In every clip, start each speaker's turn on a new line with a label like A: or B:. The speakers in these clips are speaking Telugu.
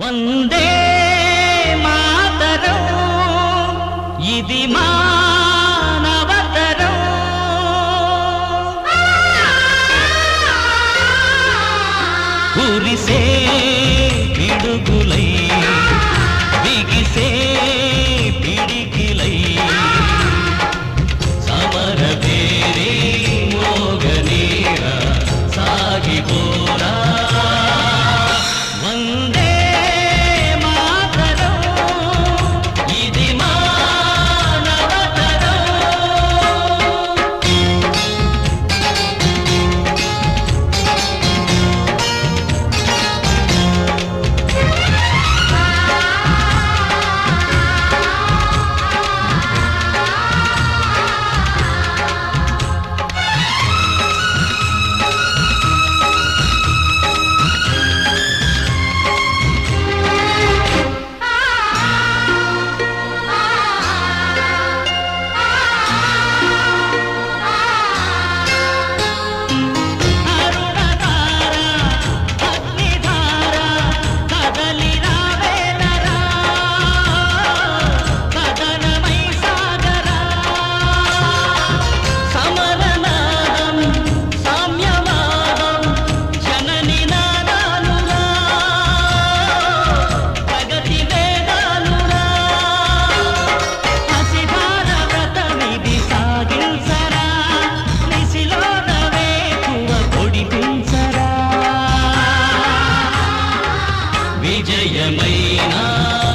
A: వందే మాతరం. ఇది మానవతరం. కురిసే పిడుగులై బిగిసే పిడికిలై. సమర పేరే మోగనేర సాగిపోరా மைனா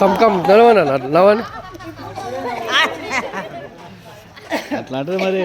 B: కమ్ కమ్ నడవనా? నడవని?
C: అట్లా అంటే మరి